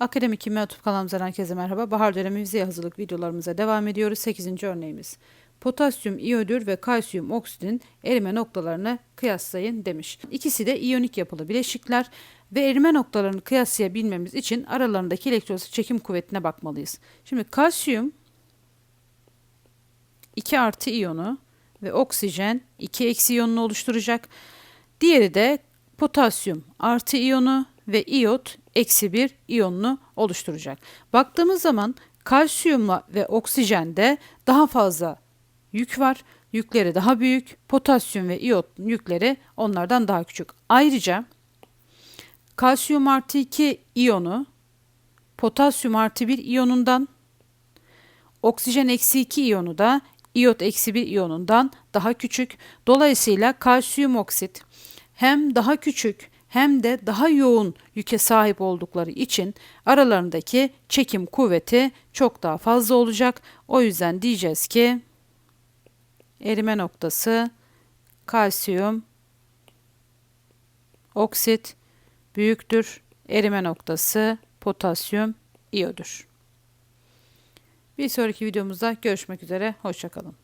Akademik Kimya Atıp kanalımızdan herkese merhaba. Bahar dönemi vizeye hazırlık videolarımıza devam ediyoruz. 8. örneğimiz. Potasyum iyodür ve kalsiyum oksidin erime noktalarını kıyaslayın demiş. İkisi de iyonik yapılı bileşikler ve erime noktalarını kıyaslayabilmemiz için aralarındaki elektrosit çekim kuvvetine bakmalıyız. Şimdi kalsiyum 2 artı iyonu ve oksijen 2 eksi iyonunu oluşturacak. Diğeri de potasyum artı iyonu ve iyot eksi bir iyonunu oluşturacak. Baktığımız zaman kalsiyumla ve oksijende daha fazla yük var. Yükleri daha büyük. Potasyum ve iyot yükleri onlardan daha küçük. Ayrıca kalsiyum artı 2 iyonu potasyum artı 1 iyonundan oksijen eksi 2 iyonu da iyot eksi 1 iyonundan daha küçük. Dolayısıyla kalsiyum oksit hem daha küçük hem de daha yoğun yüke sahip oldukları için aralarındaki çekim kuvveti çok daha fazla olacak. O yüzden diyeceğiz ki erime noktası kalsiyum oksit büyüktür. Erime noktası potasyum iyodur. Bir sonraki videomuzda görüşmek üzere. Hoşçakalın.